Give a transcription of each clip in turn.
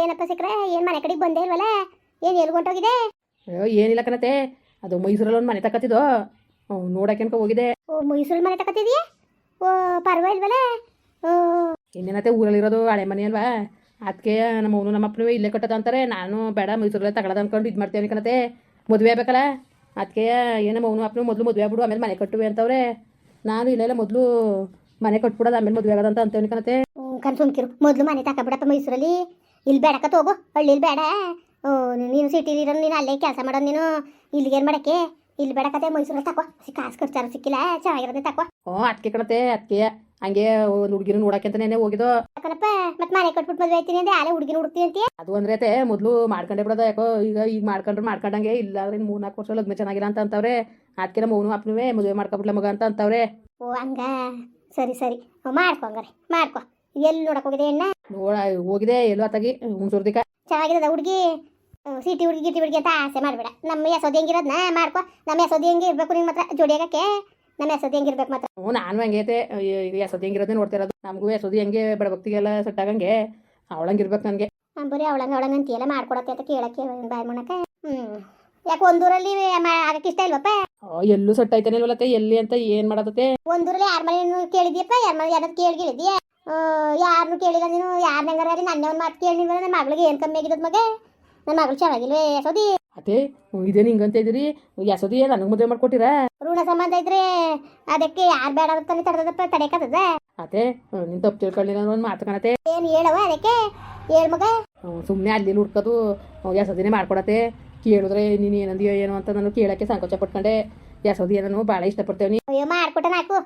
ಏನಪ್ಪ ಸಿಕ್ರೆ ಏನು ಮನೆ ಕಡೆಗೆ ಬಂದೇ ಇಲ್ವಲ್ಲ? ಏನು ಎಲ್ಲಿ ಹೊಂಟೋಗಿದೆ? ಅಯ್ಯೋ ಏನಿಲ್ಲ ಕಣತೆ. ಅದು ಮೈಸೂರಲ್ಲಿ ಒಂದು ಮನೆ ತಕತ್ತಿದ್ದು. ನೋಡಕ್ಕೆ ಹೋಗಿದೆ. ಓ ಮೈಸೂರಲ್ಲಿ ಮನೆ ತಗೋತಿದ್ಯಾ ಓ ಪರವಾಗಿಲ್ವಲ್ಲ ಓ. ಇನ್ನೇನತ್ತೆ ಊರಲ್ಲಿರೋದು ಹಳೆ ಮನೆ ಅಲ್ವಾ? ಅದಕ್ಕೆ ನಮ್ಮ ಅವನು ನಮ್ಮ ಅಪ್ಪನೂ ಇಲ್ಲೇ ಕಟ್ಟದ ಅಂತಾರೆ. ನಾನು ಬೇಡ ಮೈಸೂರಲ್ಲೇ ತಗೊಳ್ಳೋದು ಅನ್ಕೊಂಡು ಇದು ಮಾಡ್ತೇವೆ ಕಣತೆ. ಮದುವೆ ಆಗ್ಬೇಕಲ್ಲ? ಅದಕ್ಕೆ ಏನು ನಮ್ಮ ಅವನು ಅಪ್ಪನು ಮೊದಲು ಮದುವೆ ಆಗ್ಬಿಡು ಆಮೇಲೆ ಮನೆ ಕಟ್ಟುವೆ ಅಂತವ್ರೆ. ನಾನು ಇಲ್ಲೆಲ್ಲ ಮೊದಲು ಮನೆ ಕಟ್ಬಿಡೋದು ಆಮೇಲೆ ಮದುವೆ ಆಗೋದಂತ ಅಂತೇವೆ ಕಣತೆ. ಕನ್ಫರ್ಮ್ ಕಿರು ಮೊದಲು ಮನೆ ತಗೊಬಿಡಪ್ಪ ಮೈಸೂರಲ್ಲಿ. ಇಲ್ಲಿ ಬೇಡಕ್ಕ ಹೋಗು ಹಳ್ಳಿಲಿ ಬೇಡ. ಓ, ನೀನು ಸಿಟಿಲಿ ಇರೋ ನೀನು ಅಲ್ಲೇ ಕೆಲಸ ಮಾಡೋದು ನೀನು. ಇಲ್ಲಿಗೆ ಏನು ಮಾಡಕ್ಕೆ? ಇಲ್ಲಿ ಬೇಡಕತೆ ಮೈಸೂರಲ್ಲಿ ತಕೋ. ಕಾಸು ಖರ್ಚಾರು ಸಿಕ್ಕಿಲ್ಲ. ಚೆನ್ನಾಗಿರೋದೇ ತಕೋ. ಓ ಅದಕ್ಕೆ ಕಣತೆ ಅದಕ್ಕೆ ಹಂಗೆ ಒಂದು ಹುಡುಗಿನ ನೋಡಕ್ಕೆ ನೆನೆ ಹೋಗಿದ್ದು. ಯಾಕನಪ್ಪ ಮತ್ತೆ ಮನೆ ಕಟ್ಬಿಟ್ಟು ಮದುವೆ ಆಯ್ತೀನಿ ಅಂದ್ರೆ ಆಲೆ ಹುಡುಗಿನ ಹುಡುಕ್ತೀನಿ ಅಂತೀಯ? ಅದು ಅಂದ್ರೆ ಮೊದಲು ಮಾಡ್ಕೊಂಡೇ ಬಿಡೋದು ಯಾಕೋ ಈಗ ಈಗ ಮಾಡ್ಕೊಂಡ್ರೆ ಮಾಡ್ಕೊಂಡಂಗೆ ಇಲ್ಲ ಅಂದ್ರೆ ಮೂರು ನಾಲ್ಕು ವರ್ಷ ಲಗ್ನ ಚೆನ್ನಾಗಿಲ್ಲ ಅಂತ ಅಂತವ್ರೆ. ಅದಕ್ಕೆ ನಮ್ಮ ಅವನು ಅಪ್ಪನೂ ಮದುವೆ ಮಾಡ್ಕೊಬಿಡ್ಲ ಮಗ ಅಂತ ಅಂತವ್ರೆ. ಓ ಹಂಗ. ಸರಿ ಸರಿ. ಮಾಡ್ಕೊಂಗ್ರೆ ಮಾಡ್ಕೊ ಹಂಗಾರೆ ಮಾಡ್ಕೊ. ಎಲ್ಲಿ ನೋಡಕ್ ಹೋಗಿದೆ ಹೆಣ್ಣ? ನೋಡ ಹೋಗಿದೆ ಎಲ್ಲೋ ಆತಾಗಿ ಹುಣಸೂರ್ದಿಕ ಚೆನ್ನಾಗಿರೋದ ಹುಡುಗಿ? ಸಿಟಿ ಹುಡುಗಿ ಗಿಟಿ ಹುಡುಗಿ ಅಂತ ಆಸೆ ಮಾಡಬೇಡ. ನಮ್ಮ ಯಸೋದಿ ಹೆಂಗಿರೋದ್ನ ಮಾಡ್ಕೊ ನಮ್ಮ ಯಸೋದಿ ಹೆಂಗೆ ಇರ್ಬೇಕು ನಿನ್ನ ಮಾತ್ರ ಜೋಡಿಯಾಗಕ್ಕೆ ನಮ್ಮ ಯಸೋದಿ ಹೆಂಗಿರ್ಬೇಕು ಮಾತ್ರ? ಹ್ಞೂ ನಾನು ಹಂಗೆ ಐತೆ. ಎಸೋದಿ ಹೆಂಗಿರೋದೇ ನೋಡ್ತಿರೋದು. ನಮಗೂ ಎಸೋದಿ ಹೆಂಗೆ ಬಡಭಕ್ತಿಗೆಲ್ಲ ಸೆಟ್ ಆಗಂಗೆ ಅವಳಂಗೆ ಇರ್ಬೇಕು ನನಗೆ. ಹಾಂ ಬರೀ ಅವಳಂಗೆ ಅವಳಂಗೆ ಅಂತೀಯಲ್ಲ ಮಾಡ್ಕೊಡತ್ತೆ ಅಂತ ಕೇಳಕ್ಕೆ ಬಾಯ್ ಮಾಡಕ್ಕೆ ಹ್ಞೂ ಯಾಕೆ ಒಂದೂರಲ್ಲಿ ಆಗಕ್ಕೆ ಇಷ್ಟ ಇಲ್ವಪ್ಪ? ಎಲ್ಲೂ ಸೆಟ್ ಐತಾನೆ ಇಲ್ವಲ್ಲತ್ತೆ ಎಲ್ಲಿ ಅಂತ ಏನು ಮಾಡತ್ತೆ ಒಂದೂರಲ್ಲಿ ಯಾರ ಮನೆ ಕೇಳಿದ್ಯಪ್ಪ? ಯಾರ ಮನೆ ಯಾರು ಕೇಳಿ ಕೇಳಿದ್ಯಾ? ಯಾರನ್ನು ಕೇಳಿಲ್ಲ ನೀನು ಯಾರು ಹೆಂಗಾರ? ನನ್ನೇ ಒಂದು ಮಾತು ಕೇಳಿ ನನ್ನ ಮಗಳಿಗೆ ಏನು ಕಮ್ಮಿ ಆಗಿದ್ದು ಮಗ? ನನ್ನ ಮಗಳು ಚೆನ್ನಾಗಿಲ್ವೇ ಯಶೋದಿ ಅದೇ ಇದೇನು ಹಿಂಗಂತ ಇದ್ದೀರಿ? ಯಶೋದಿ ನನಗೆ ಮದುವೆ ಮಾಡ್ಕೊಟ್ಟಿರ? ಋಣ ಸಂಬಂಧ ಇದ್ರೆ ಅದಕ್ಕೆ ಯಾರು ಬೇಡ ಅಂತಾನೆ ತಡೆದಪ್ಪ ತಡೆಕತ್ತದ ಅದೇ ನಿನ್ ತಪ್ಪು ತಿಳ್ಕೊಳ್ಳಿ ನಾನು ಒಂದು ಮಾತು ಕಾಣತ್ತೆ. ಏನು ಹೇಳವ ಅದಕ್ಕೆ? ಹೇಳ ಮಗ. ಸುಮ್ಮನೆ ಅಲ್ಲಿ ಹುಡ್ಕೋದು ಯಶೋದಿನೇ ಮಾಡ್ಕೊಡತ್ತೆ. ಕೇಳಿದ್ರೆ ನೀನು ಏನಂದಿಯೋ ಏನೋ ಅಂತ ನಾನು ಕೇಳಕ್ಕೆ ಸಂಕೋಚ ಪಟ್ಕೊಂಡೆ. ಎಸೋದಿ ನಾನು ಭಾಳ ಇಷ್ಟಪಡ್ತೇವೆ ಅಯ್ಯೋ ಮಾಡ್ಕೊಟ್ಟ ನಾಕು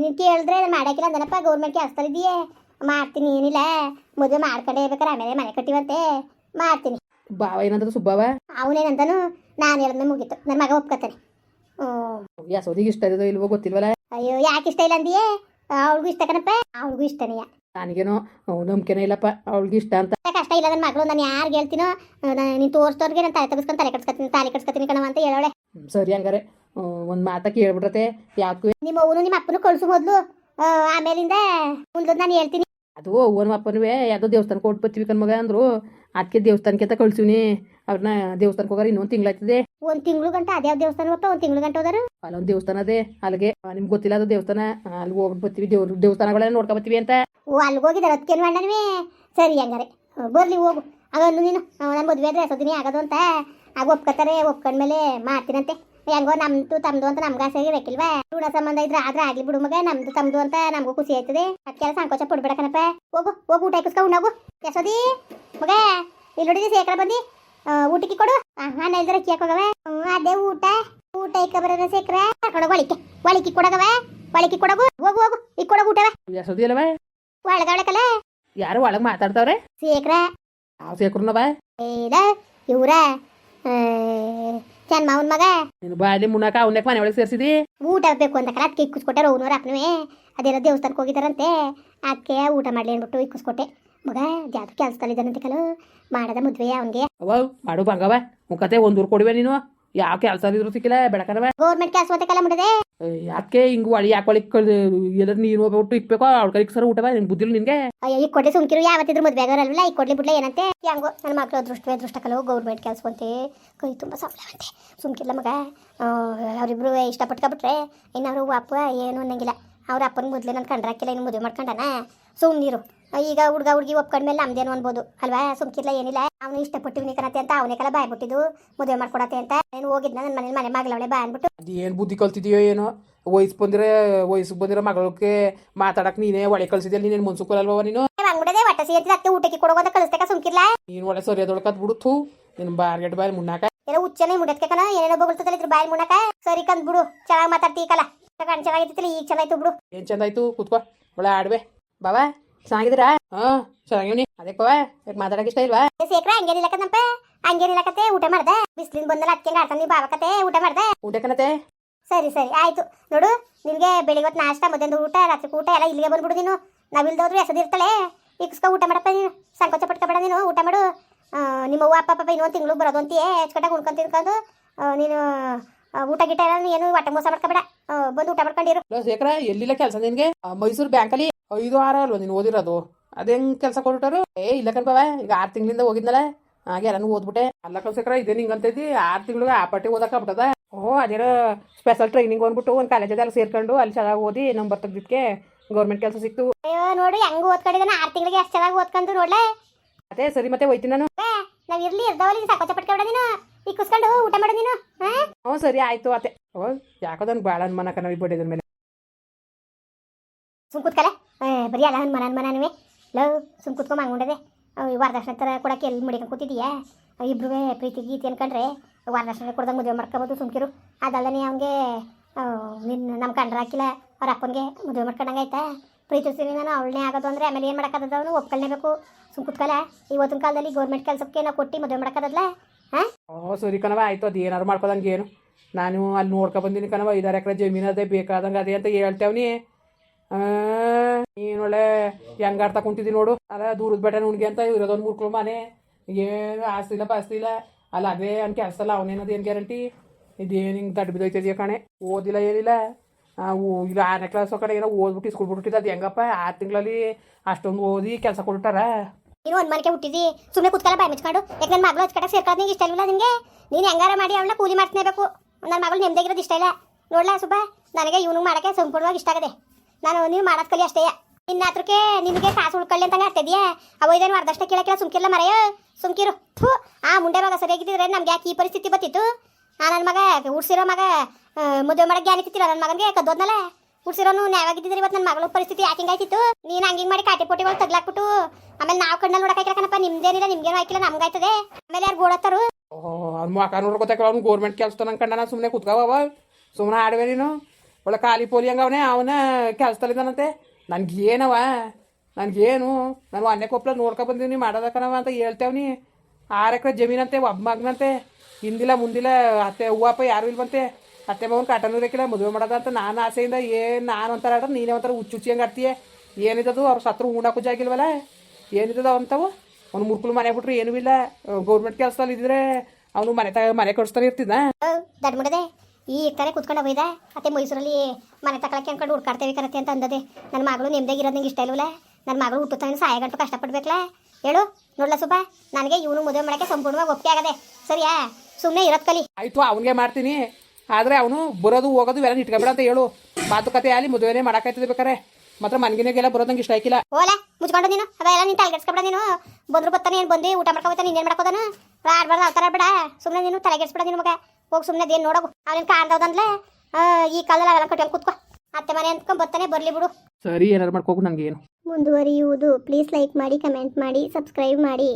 ನೀನು ಕೇಳಿದ್ರೆ ನಾನು ಮಾಡಾಕಿಲ್ಲ ಅಂದನಪ್ಪ ಗೌರ್ಮೆಂಟ್ ಕೆಲಸದಲ್ಲಿ ಇದೆಯೇ. ಮಾಡ್ತೀನಿ ಏನಿಲ್ಲ. ಮದುವೆ ಮಾಡ್ಕೊಂಡೇ ಬೇಕಾರೆ ಆಮೇಲೆ ಮನೆ ಕಟ್ಟಿವಂತೆ. ಮಾಡ್ತೀನಿ. ಬಾವ ಏನಂತದ್ದು ಸುಬ್ಬಾವ? ಅವನೇನಂತಾನು ನಾನು ಹೇಳಿದ್ಮೇಲೆ ಮುಗೀತು. ನನ್ನ ಮಗ ಒಪ್ಕೋತಾನೆ. ಹ್ಞೂ. ಎಸೋದಿಗೆ ಇಷ್ಟ ಇದೋ ಇಲ್ವೋ ಗೊತ್ತಿಲ್ವಲ್ಲ? ಅಯ್ಯೋ ಯಾಕೆ ಇಷ್ಟ ಇಲ್ಲ ಅಂದಿಯೇ? ಅವಳಿಗೂ ಇಷ್ಟ ಕಣಪ್ಪ. ಅವಳಿಗೂ ಇಷ್ಟನೇಯ ನನಗೇನೋ ನಂಬಿಕೆನೇ ಇಲ್ಲಪ್ಪ. ಅವಳಿಗೆ ಇಷ್ಟ ಅಂತ. ಕಷ್ಟ ಇಲ್ಲ ನನ್ನ ಮಗಳು? ನಾನು ಯಾರು ಹೇಳ್ತೀನೋ? ನೀನು ತೋರಿಸ್ತವ್ರಿಗೆ ನಾನು ತಲೆ ತಗಿಸ್ಕೊಂಡು ತಲೆ ಕಟ್ಸ್ಕೊತೀನಿ ತಾಲಿ ಕಟ್ಸ್ಕೊತೀನಿ ಕಣವ ಅಂತ ಹೇಳೋಳೆ. ಸರಿ ಹಂಗಾರೆ. ಒಂದು ಮಾತ ಕೇಳ್ಬಿಡ್ರತೆ ಯಾಕೆ ನಿಮ್ಮ ಅವನು ನಿಮ್ಮ ಅಪ್ಪನು ಕಳ್ಸು ಮೊದ್ಲು. ಆಮೇಲಿಂದ ಮುಂದದ್ ನಾನು ಹೇಳ್ತೀನಿ. ಅದು ಅವ್ವನ ಅಪ್ಪನೂ ಯಾವುದೋ ದೇವಸ್ಥಾನಕ್ಕೆ ಕೊಟ್ಟು ಬರ್ತೀವಿ ಕಣ್ಮಗ ಅಂದ್ರು. ಅದಕ್ಕೆ ದೇವಸ್ಥಾನಕ್ಕೆ ಅಂತ ಕಳ್ಸಿವ್ನಿ. ಅವ್ರನ್ನ ದೇವಸ್ಥಾನಕ್ಕೆ ಹೋಗಾರ ಇನ್ನೊಂದು ತಿಂಗ್ಳಾಯ್ತದೆ. ಒಂದು ತಿಂಗಳು ಗಂಟ ಅದ್ಯಾವ ಮತ್ತೆ ಒಂದು ತಿಂಗಳು ಗಂಟ ಹೋದರು? ಅಲ್ಲೊಂದು ದೇವಸ್ಥಾನ ಅದೇ ಅಲ್ಲಿಗೆ ನಿಮ್ಗೆ ಗೊತ್ತಿಲ್ಲ ಅದು ದೇವಸ್ಥಾನ? ಅಲ್ಲಿ ಹೋಗ್ಬಿಟ್ಟು ಬರ್ತೀವಿ ದೇವ್ರ ದೇವಸ್ಥಾನಗಳೆಲ್ಲ ನೋಡ್ಕೊ ಬರ್ತೀವಿ ಅಂತ. ಓ ಅಲ್ಲಿಗೆ ಹೋಗಿದ್ದಾರೆ ಅದಕ್ಕೇನು ಅಣ್ಣನವೇ ಸರಿ ಹಂಗಾರೆ. ಬರ್ಲಿ ಹೋಗು. ಆಗನ್ನು ನೀನು ನಾನು ಮದುವೆ ಆದ್ರೆ ಸದಿನಿ ಆಗೋದು ಅಂತ. ಆಗ ಒಪ್ಕೋತಾರೆ ಒಪ್ಕೊಂಡ್ಮೇಲೆ ಮಾಡ್ತೀನಂತೆ. ಹೆಂಗೋ ನಮ್ದು ತಮ್ದು ಅಂತ ನಮ್ಗೆ ಆಸೆ ಇರಕ್ಕಿಲ್ವಾ ಋಣ ಸಂಬಂಧ ಇದ್ರೆ ಆದ್ರೆ ಆಗ್ಲಿ ಬಿಡು ಮಗ ನಮ್ದು ತಮ್ದು ಅಂತ ನಮಗೂ ಖುಷಿ ಆಯ್ತದೆ. ಅದಕ್ಕೆಲ್ಲ ಸಂಕೋಚ ಪಡ್ಬೇಡಕನಪ್ಪ ಹೋಗು ಹೋಗು ಊಟ ಇಕ್ಕಿಸ್ಕೊಂಡು ಉಣ್ಣೋಗು. ಯಶೋದಿ ಮಗ ಇಲ್ಲಿ ನೋಡಿದಿ ಸೇಕರ ಬಂದು? ಊಟಕ್ಕೆ ಕೊಡು. ಹಾಂ ಹಾಕೋಗವ. ಹ್ಮ್, ಅದೇ ಊಟ. ಊಟ ಇಕ್ಕ ಬರೋದ ಸೇಕ್ರ ಕರ್ಕೊಂಡೋಗ ಒಳಿಕೆ ಒಳಿಕೆ ಕೊಡಗವ. ಒಳಿಕೆ ಕೊಡಗು. ಹೋಗು ಹೋಗು ಈಗ ಕೊಡಗು ಊಟವ. ಯಶೋದಿ ಅಲ್ಲವ? ಒಳಗ ಒಳಕಲ್ಲ ಯಾರು ಒಳಗೆ ಮಾತಾಡ್ತಾವ್ರೆ? ಸೇಕ್ರ ಯಾವ ಸೇಕರ್ನವ ಏದ ಇವ್ರ. ಚಂದ ಮಾವನ್ ಮಗ? ನೀನು ಬಾಯಲ್ಲಿ ಮುಣಕ ಅವನ್ಯಾಕ ಮನೆ ಒಳಗೆ ಸೇರಿಸಿದಿ. ಊಟ ಬೇಕು ಅಂತ ಕಲ ಅದಕ್ಕೆ ಇಕ್ಕಿಸ್ಕೊಟ್ಟಾರ ಅವನವ್ರ ಅಪ್ಪನವೇ ಅದೇನೋ ದೇವಸ್ಥಾನಕ್ಕೆ ಹೋಗಿದಾರಂತೆ. ಅದಕ್ಕೆ ಊಟ ಮಾಡ್ಲಿ ಅಂದ್ಬಿಟ್ಟು ಇಕ್ಕಿಸ್ಕೊಟ್ಟೆ ಮಗ ಜಾದು ಕೆಲಸದಲ್ಲಿದ್ದಾನಂತೆ ಕಲು ಮಾಡದ ಮದ್ವೆ ಅವನ್ಗೆ. ಅವ ಮಾಡು ಬಂಗವ. ಮುಖತೆ ಒಂದೂರು ಕೊಡುವೆ ನೀನು. ಯಾವ ಕೆಲಸ ಇದ್ರು ಸಿಕ್ಕಿಲ್ಲ ಬೆಳಕನವ. ಗೌರ್ಮೆಂಟ್ ಕೆಲಸ ಮತ್ತೆ ಕಲ ಮುಡದೆ ಯಾಕೆ ಹಿಂಗೆ ಒಳಿ ಯಾಕೆ ಎಲ್ಲರೂ ನೀನು ಹೋಗ್ಬಿಟ್ಟು ಇಕ್ಬೇಕೋ? ಅವ್ಳ ಕೈಗೆ ಸರ್ ಊಟ ನಿನ್ ಬುದ್ಧಿಲ್ ನಿನಗೆ? ಅಯ್ಯೋ ಈಗ ಕೊಡ್ಲಿ ಸುಮ್ಕಿರು, ಯಾವತ್ತಿದ್ರು ಮದ್ವೆ ಆಗೋರಲ್ವಲ್ಲ ಈಗ ಕೊಡ್ಲಿ ಬಿಡ್ಲೆ ಏನಂತೆ? ಹೆಂಗೋ ನನ್ನ ಮಕ್ಳು ಅದೃಷ್ಟವೇ ಅದೃಷ್ಟ ಕಲವು ಗೌರ್ಮೆಂಟ್ ಕೆಲಸವಂತೆ ಕೈ ತುಂಬ ಸಂಬಳವಂತೆ. ಸುಮ್ಕಿಲ್ಲ ಮಗ. ಅವರಿಬ್ರು ಇಷ್ಟಪಟ್ಕೊಬಿಟ್ರೆ ಇನ್ನು ಅವರು ಅಪ್ಪ ಏನು ಅನ್ನಂಗಿಲ್ಲ. ಅವ್ರ ಅಪ್ಪನ ಮೊದಲೇ ನಾನು ಕಂಡ್ರಾಕಿಲ್ಲ ಇನ್ನು ಮದುವೆ ಮಾಡ್ಕೊಂಡನ? ಸುಮ್ಮನಿರು ಈಗ ಹುಡುಗ ಹುಡುಗಿ ಒಪ್ಕೊಂಡ್ಮೇಲೆ ನಮ್ದೇನು ಅನ್ಬೋದು. ಅಲ್ವಾ? ಸುಮ್ಕಿರ್ಲ ಏನಿಲ್ಲ. ಅವನು ಇಷ್ಟಪಟ್ಟಿವ್ನಿ ಕಣತೆ ಅಂತ ಅವನೇ ಕಲ ಬಾಯ್ ಬಿಟ್ಟಿದ್ದು ಮದುವೆ ಮಾಡ್ಕೊಡತ್ತೆ ಅಂತ. ನಾನು ಹೋಗಿದ್ನ ನನ್ನ ಮನೇಲಿ ಮನೆ ಮಗಳವಳೆ ಬಾ ಅಂದ್ಬಿಟ್ಟು. ಏನು ಬುದ್ಧಿ ಕಲ್ತಿದೆಯೋ ಏನೋ? ವಯಸ್ಸು ಬಂದಿರೋ ವಯಸ್ಸಿಗೆ ಬಂದಿರೋ ಮಗಳಕ್ಕೆ ಮಾತಾಡಕ್ಕೆ ನೀನೇ ಒಳೆ ಕಳ್ಸಿದ್ಯಲ್ಲ ನೀನೇನು ಮುನ್ಸುಕೊಲ್ಲಲ್ವ ನೀನು? ಹಂಗ್ಬಿಡದೆ ಒಟ್ಟ ಸೇರ್ತಿ ಅತ್ತೆ ಊಟಕ್ಕೆ ಕೊಡೋದ ಕಲಿಸ್ತಕ ಸುಮ್ಕಿರ್ಲ ನೀನು ಒಳ್ಳೆ ಸರಿಯಾದೊಳಕತ್ ಬಿಡು ಥೂ. ನಿನ್ನ ಬಾರ್ಗೆಟ್ ಬಾಯ್ ಮುನ್ನಾಕ ಏನೋ ಉಚ್ಚನೆ ಮುಡಕ್ಕೆ ಕಣ ಏನೇನೋ ಬಗಳ್ತದಲ್ಲ ಇದ್ರ ಬಾಯ್ ಮುನ್ನಾಕ ಸರಿ ಕಂದ್ ಬಿಡು ಚೆನ್ನಾಗಿ ಮಾತಾಡ್ತಿ ಕಲ. ಕಣ್ ಚೆನ್ನಾಗಿರ್ತಿಲ್ಲ ಈಗ ಚೆನ್ನಾಯ್ತು ಬಿಡು. ಏನ್ ಚೆಂದಾಯ್ತು? ಕುತ್ಕೋ ಒಳ್ಳೆ ಆಡ್ವೆ ಬಾವಾ. ಚೆನ್ನಾಗಿದ್ದೀರಾ? ಹಾ ಚೆನ್ನಾಗಿವ್ನಿ ಅದಕ್ಕೆ ಬಾವ ಯಾಕೆ ಇಷ್ಟ ಇಲ್ವಾ? ಏ ಸೇಕ್ರ ಹಂಗೇನಿಲ್ಲ ಕಣಪ್ಪ. ಹಂಗೇನಿಲ್ಲ ಕತೆ ಊಟ ಮಾಡ್ದೆ? ಬಿಸ್ಲಿನ ಬಂದಲ್ಲ ಅದಕ್ಕೆ ಆಡ್ತಾನೆ ನೀ ಬಾವ ಕತೆ ಊಟ ಮಾಡ್ದೆ? ಕನತೆ ಸರಿ ಸರಿ ಆಯ್ತು. ನೋಡು ನಿನ್ಗೆ ಬೆಳಿಗ್ಗೆ ಹೊತ್ತು ನಾಷ್ಟ ಮಧ್ಯಾಹ್ನದ ಊಟ ರಾತ್ರಿ ಊಟ ಎಲ್ಲ ಇಲ್ಲಿಗೆ ಬಂದ್ಬಿಡು ನೀನು. ನಾವಿಲ್ದೋದ್ರು ಎಸದಿರ್ತಾಳೆ ಇಕ್ಸ್ಕೊ ಊಟ ಮಾಡಪ್ಪ ನೀನು. ಸಂಕೋಚ ಪಟ್ಕೋಬೇಡ ನೀನು ಊಟ ಮಾಡು. ಆ, ನಿಮ್ಮ ಅವ್ವ ಅಪ್ಪ ಪಾಪ ಇನ್ನೊಂದು ತಿಂಗಳು ಬರೋದು ಅಂತೀಯೇ ಅಚ್ಚುಕಟ್ಟಾಗಿ ಉಣ್ಕೊಂಡು ತಿನ್ಕೊಂಡು. ನೀನು ಊಟ ಗಿಟ ಎಲ್ಲ ಏನು ಹೊಟ್ಟೆ ಮೋಸ ಮಾಡ್ಕೋಬೇಡ. ಬಂದು ಊಟ ಮಾಡ್ಕೊಂಡಿರು. ಶೇಖರ ಎಲ್ಲಿಲ್ಲ ಕೆಲಸ ನಿನ್ಗೆ? ಮೈಸೂರು ಬ್ಯಾಂಕಲ್ಲಿ ಐದು ವಾರ ಅಲ್ವಾ ನೀನು ಓದಿರೋದು? ಅದೇನ್ ಕೆಲಸ ಕೊಟ್ಬಿಟ್ಟಾರು ಏ ಇಲ್ಲ ಕಣ್ಪವ ಈಗ ಆರು ತಿಂಗಳಿಂದ ಹೋಗಿದ್ನಲ್ಲ. ಹಾಗೆ ಎಲ್ಲಾನು ಓದ್ಬಿಟ್ಟೆ. ಅಲ್ಲ ಕಲ್ಸಕ್ರ ಇದೇ ಹಿಂಗಂತೈತಿ ಆರು ತಿಂಗಳಿಗೆ ಆ ಪಟ್ಟಿ ಓದಕ್ಕಾಗ್ಬಿಟ್ಟದ ಓ ಅದೇನೋ ಸ್ಪೆಷಲ್ ಟ್ರೈನಿಂಗ್ ಅಂದ್ಬಿಟ್ಟು ಒಂದು ಕಾಲೇಜಲ್ಲಿ ಸೇರ್ಕೊಂಡು ಅಲ್ಲಿ ಚೆನ್ನಾಗಿ ಓದಿ ನಂಬರ್ ತೆಗ್ದಿದ್ಕೆ ಗೌರ್ಮೆಂಟ್ ಕೆಲಸ ಸಿಕ್ತು. ಅಯ್ಯೋ ನೋಡಿ ಹೆಂಗ್ ಓದ್ಕೊಂಡಿದ್ದಾನೆ ಆರು ತಿಂಗಳಿಗೆ ಅಷ್ಟು ಚೆನ್ನಾಗಿ ಓದ್ಕೊಂಡು ನೋಡ್ಲೆ. ಅದೇ ಸರಿ ಮತ್ತೆ ಹೋಯ್ತೀನಿ ನಾನು. ನಾವ್ ಇರ್ಲಿ ಇರ್ದವಲ್ಲಿ ಸಾಕೋಚ ಪಟ್ಕೊಂಡ ನೀನು. ಈಗ ಕುಸ್ಕೊಂಡು ಊಟ ಮಾಡು ನೀನು ಹಾ ಹ್ಞೂ ಸರಿ ಆಯ್ತು ಅತ್ತೆ. ಓ ಯಾಕೋ ನನ್ಗೆ ಭಾಳ ಅನುಮಾನ ಕಣ ಬಿಟ್ಟಿದ್ರ ಮೇಲೆ. ಸುಮ್ ಕೂತ್ಕಲೆ. ಏ, ಬರೀ ಅಲ್ಲ ಮನ ಮನನುವೆ ಲವ್ ಸುಮ್ ಕೂತ್ಕೊಂಡ್ ಈ ವರದಕ್ಷಿಣೆ ಥರ ಕೊಡಕ್ಕೆ ಎಲ್ಲಿ ಮುಡಿಕೊಂಡು ಕೂತಿದೀಯಾ? ಇಬ್ರು ಪ್ರೀತಿ ಗೀತಿ ಅನ್ಕೊಂಡ್ರೆ ವರದಕ್ಷಿಣೆ ಕೊಡ್ದಂಗೆ ಮದುವೆ ಮಾಡ್ಕೋಬೋದು ಸುಮ್ಕಿರು ಅದಲ್ಲದೆ ಅವ್ನಿಗೆ ನಿನ್ನ ನಮ್ಮ ಕಂಡ್ರ ಹಾಕಿಲ್ಲ ಅವ್ರ ಅಪ್ಪನಿಗೆ ಮದುವೆ ಮಾಡ್ಕೊಂಡಂಗೆ ಆಯ್ತಾ? ಪ್ರೀತಿಸ್ತೀನಿ ನಾನು ಅವಳನ್ನೇ ಆಗೋದು ಅಂದರೆ ಆಮೇಲೆ ಏನು ಮಾಡೋಕ್ಕಾಗದ ಅವನು? ಒಪ್ಕೊಳ್ಲೇಬೇಕು. ಸುಮ್ ಕೂತ್ಕಲ. ಇವತ್ತಿನ ಕಾಲದಲ್ಲಿ ಗೌರ್ಮೆಂಟ್ ಕೆಲಸಕ್ಕೆ ನಾವು ಕೊಟ್ಟು ಮದುವೆ ಮಾಡೋಕ್ಕಾಗದಲ್ಲ ಹಾಂ? ಓ, ಸರಿ ಕಣವ ಆಯ್ತು, ಅದು ಏನಾರು ಮಾಡ್ಕೋದಂಗೆ ಏನು. ನಾನು ಅಲ್ಲಿ ನೋಡ್ಕೊ ಬಂದೀನಿ ಕಣವ ಐದಾರು ಎಕರೆ ಜಮೀನು ಅದೇ ಬೇಕಾದಂಗೆ ಅದೇ ಅಂತ ಹೇಳ್ತೇವ್ನಿ. ನೀನೊಳ್ಳೆ ಹೆಂಗಾಡ್ತಾ ಕುಂತಿದ್ದಿ ನೋಡು. ಅಲ್ಲ ದೂರದ ಬೇಟೆ ನುಣ್ಗೆ ಅಂತ ಇರೋದೊಂದು ಮುರ್ಕೊಳ್ಳೋ ಮನೆ. ಏನು ಆಸ್ತಿ ಇಲ್ಲ, ಪಾಸ್ತಿ ಇಲ್ಲ. ಅಲ್ಲ ಅದೇ ಅನ್ಕೆ ಕೆಲಸ ಅಲ್ಲ ಅವನೇನದು ಏನು ಗ್ಯಾರಂಟಿ ಇದೇನು ಹಿಂಗೆ ದಡ್ಡ ಬಿದ್ದೋಯ್ತದೆಯಾ ಕಣೆ? ಓದಿಲ್ಲ, ಏನಿಲ್ಲ. ಇಲ್ಲ ಆರನೇ ಕ್ಲಾಸ್ ಕಡೆ ಏನೋ ಓದ್ಬಿಟ್ಟು ಸ್ಕೂಲ್ ಬಿಟ್ಟಿದ್ದು ಅದು ಹೆಂಗಪ್ಪ? ಆರು ತಿಂಗಳಲ್ಲಿ ಅಷ್ಟೊಂದು ಓದಿ ಕೆಲಸ ಕೊಟ್ಟಾರ ನೀನು ಒಂದು ಮನೆಗೆ ಹುಟ್ಟಿದಿ? ಸುಮ್ಮನೆ ಕೂತ್ಕಲ್ಲ ಬಾಯ್ ಮುಚ್ಕೊಂಡು? ಯಾಕೆ ನನ್ನ ಮಗಳು ಹಚ್ಕಟ ಸೇರ್ಕೊಳ್ಳೋದು ನಿಂಗೆ ಇಷ್ಟ ಇಲ್ಲ ನಿನಗೆ? ನೀನು ಹೆಂಗಾರ ಮಾಡಿ ಅವಳನ್ನ ಕೂಲಿ ಮಾಡ್ತಿನೇಬೇಕು ನನ್ನ ಮಗಳು ನೆಮ್ಮದಿಗಿರೋದು ಇಷ್ಟ ಇಲ್ಲ. ನೋಡ್ಲಾ ಸುಬ್ಬ, ನನಗೆ ಇವನು ಮಾಡೋಕ್ಕೆ ಸಂಪೂರ್ಣವಾಗಿ ಇಷ್ಟ ಆಗದೆ. ನಾನು ನೀವು ಮಾಡೋದು ಕಲಿ ಅಷ್ಟೇ ನಿನ್ನ ಹತ್ರಕ್ಕೆ ನಿನಗೆ ಕಾಸು ಉಳ್ಕೊಳ್ಳಿ ಅಂತ ಆಗ್ತಿದ್ಯಾ ಅವ ಇದೇನು ಅರ್ಧಷ್ಟ ಕೇಳಕ್ಕಿಲ್ಲ ಸುಮ್ಕಿರ್ಲ ಮರೆಯೋ? ಸುಮ್ಕಿರು. ಥೂ, ಆ ಮುಂಡೆ ಮಗ ಸರಿಯಾಗಿದ್ದಿದ್ರೆ ನಮ್ಗೆ ಯಾಕೆ ಈ ಪರಿಸ್ಥಿತಿ ಬತ್ತಿತ್ತು ಆ ನನ್ನ ಮಗ ಉಡ್ಸಿರೋ ಮಗ ಮದುವೆ ಮಾಡಕ್ಕೆ ಜ್ಞಾನ ನನ್ನ ಮಗನಿಗೆ ಕದ್ದೋದ್ನಲ್ಲ ಉಡ್ಸಿರೋನು ನ್ಯಾಯವಾಗಿದ್ದಿದ್ರೆ ಇವತ್ತು ನನ್ನ ಮಗಳ ಪರಿಸ್ಥಿತಿ ಯಾಕೆ ಹಿಂಗಾಯ್ತಿತ್ತು ನೀನು ಹಂಗಿಂಗ್ ಮಾಡಿ ಕಾಟಿ ಪೋಟಿಗಳು ತಗ್ಲಾಕ್ಬಿಟ್ಟು ಆಮೇಲೆ ನಾವು ಕಣ್ಣಲ್ಲಿ ನೋಡಕ್ಕಾಗಿಲ್ಲ ಕಣಪ್ಪ ನಿಮ್ದೇನಿಲ್ಲ, ನಿಮ್ಗೇನು ಆಯ್ಕಿಲ್ಲ ನಮ್ಗಾಯ್ತದೆ ಆಮೇಲೆ ಯಾರು ಗೋಡತ್ತಾರು ಅವ್ನ ಮಕ ನೋಡ್ಕೊತಕ್ಕ ಅವ್ನು ಗೋರ್ಮೆಂಟ್ ಕೆಲಸ ನಂಗೆ ಸುಮ್ಮನೆ ಕುತ್ಕವ ಸುಮ್ಮನೆ ಆಡುವೆ ನೀನು. ಒಳ್ಳೆ ಖಾಲಿ ಪೋಲಿ ಹಂಗವನೇ ಅವನ ಕೆಲಸದಲ್ಲಿದ್ದಾನಂತೆ. ನನಗೇನವ ನನಗೇನು ನಾನು ಅನ್ನೆ ಕೊಪ್ಪಳ ನೋಡ್ಕೊ ಬಂದೀನಿ ಮಾಡೋದಕ್ಕನವ ಅಂತ ಹೇಳ್ತೇವ್ನಿ ಆರು ಎಕರೆ ಜಮೀನಂತೆ ಒಬ್ಬ ಮಗ್ನಂತೆ. ಹಿಂದಿಲ್ಲ, ಮುಂದಿಲ್ಲ, ಅತ್ತೆ ಹೂವಪ್ಪ ಯಾರು ಇಲ್ವಂತೆ. ಅತ್ತೆ ಮಗನ ಕಾಟನೂ ಇರಕಿಲ್ಲ ಮದುವೆ ಮಾಡೋದ ಅಂತ ನಾನು ಆಸೆಯಿಂದ ಏನು ನಾನು ಒಂಥರ ಆಡ್ರೆ ನೀನೇ ಒಂಥರ ಹುಚ್ಚುಚ್ಚಿ ಹಂಗೆ ಆಡ್ತೀಯ? ಏನಿದ್ದದು ಅವ್ರ ಸತ್ರು ಉಣ್ಣಾಕು ಜಾಗಿಲ್ವಲ್ಲ ಏನಿದ್ದದ ಅಂತವು ಅವ್ನು ಮುರ್ಕುಲು ಮನೆ ಬಿಟ್ರು ಏನೂ ಇಲ್ಲ. ಗೌರ್ಮೆಂಟ್ ಕೆಲಸದಲ್ಲಿ ಇದ್ರೆ ಅವನು ಮನೆ ತಗ ಮನೆ ಕಟ್ಸ್ತಾನೆ ಇರ್ತಿದ್ದ ದಡ್ಮುಡದೆ ಈ ಕರೆ ಕುತ್ಕೊಂಡು ಹೋಯ್ದ ಅತ್ತೆ ಮೈಸೂರಲ್ಲಿ ಮನೆ ತಗೊಳಕ್ಕೆ ಅನ್ಕೊಂಡು ಹುಡ್ಕಾಡ್ತೇವೆ ಕರತ್ತೆ ಅಂತ ಅಂದದೆ. ನನ್ನ ಮಗಳು ನೆಮ್ಮದಿಗಿರೋದು ನಂಗೆ ಇಷ್ಟ ಇಲ್ವಲ್ಲ ನನ್ನ ಮಗಳು ಹುಟ್ಟುತ್ತಾನೆ ಸಹಾಯ ಗಂಟು ಕಷ್ಟಪಡ್ಬೇಕಲ್ಲ ಹೇಳು ನೋಡ್ಲ ಸುಬ್ಬ ನನಗೆ ಇವನು ಮದುವೆ ಮಾಡೋಕ್ಕೆ ಸಂಪೂರ್ಣವಾಗಿ ಒಪ್ಪಿಗೆ ಆಗದೆ. ಸರಿಯಾ? ಸುಮ್ಮನೆ ಇರತ್ತಲಿ ಕಲಿ. ಆಯ್ತು ಅವನಿಗೆ ಮಾಡ್ತೀನಿ. ಆದರೆ ಅವನು ಬರೋದು ಹೋಗೋದು ಎಲ್ಲ ಇಟ್ಕೊಬೇಡ ಅಂತ ಹೇಳು. ಮಾತುಕತೆ ಆಗಲಿ ಮದುವೆನೇ ಮಾಡೋಕ್ಕಾಯ್ತದೆ ಬೇಕಾರೆ. ಮಾತ್ರ ಮನ್ಗಿನಾಗೆಲ್ಲ ಬರೋದಂಗೆ ಇಷ್ಟ ಆಯ್ಕಿಲ್ಲ. ಓಲ ಮುಚ್ಕೊಂಡು ನೀನು? ಅದೆಲ್ಲ ನೀನು ತಲೆಗೆಡ್ಸ್ಕೊಬೇಡ ನೀನು. ಬಂದ್ರು ಬತ್ತಾನೆ ಏನು ಬಂದು? ಊಟ ಮಾಡ್ಕೊಬೋತಾನೆ ಏನು ಮಾಡ್ಕೋದಾನ ಆಡ್ಬಾರ್ದು ಅವತಾರ ಬೇಡ. ಸುಮ್ಮನೆ ನೀನು ತಲೆಗೆಡ್ಸ್ಬೇಡ ನಿನ್ನ ಮಗ. ಹೋಗಿ ಸುಮ್ಮನೆ ಏನು ನೋಡೋಗು. ಅವನೇನು ಕಾಣ್ದವ್ದಂದ್ಲೆ ಈ ಕಾಲದಲ್ಲಿ ಅವೆಲ್ಲ ಕಟ್ಟಿ ಕೂತ್ಕೋ ಅತ್ತೆ ಮನೆ ಅಂತ್ಕೊಂಡು ಬರ್ತಾನೆ ಬರಲಿ ಬಿಡು. ಸರಿ ಏನಾರು ಮಾಡ್ಕೋಗು ನನಗೇನು ಮುಂದುವರಿಯುವುದು. ಪ್ಲೀಸ್ ಲೈಕ್ ಮಾಡಿ ಕಮೆಂಟ್ ಮಾಡಿ ಸಬ್ಸ್ಕ್ರೈಬ್ ಮಾಡಿ.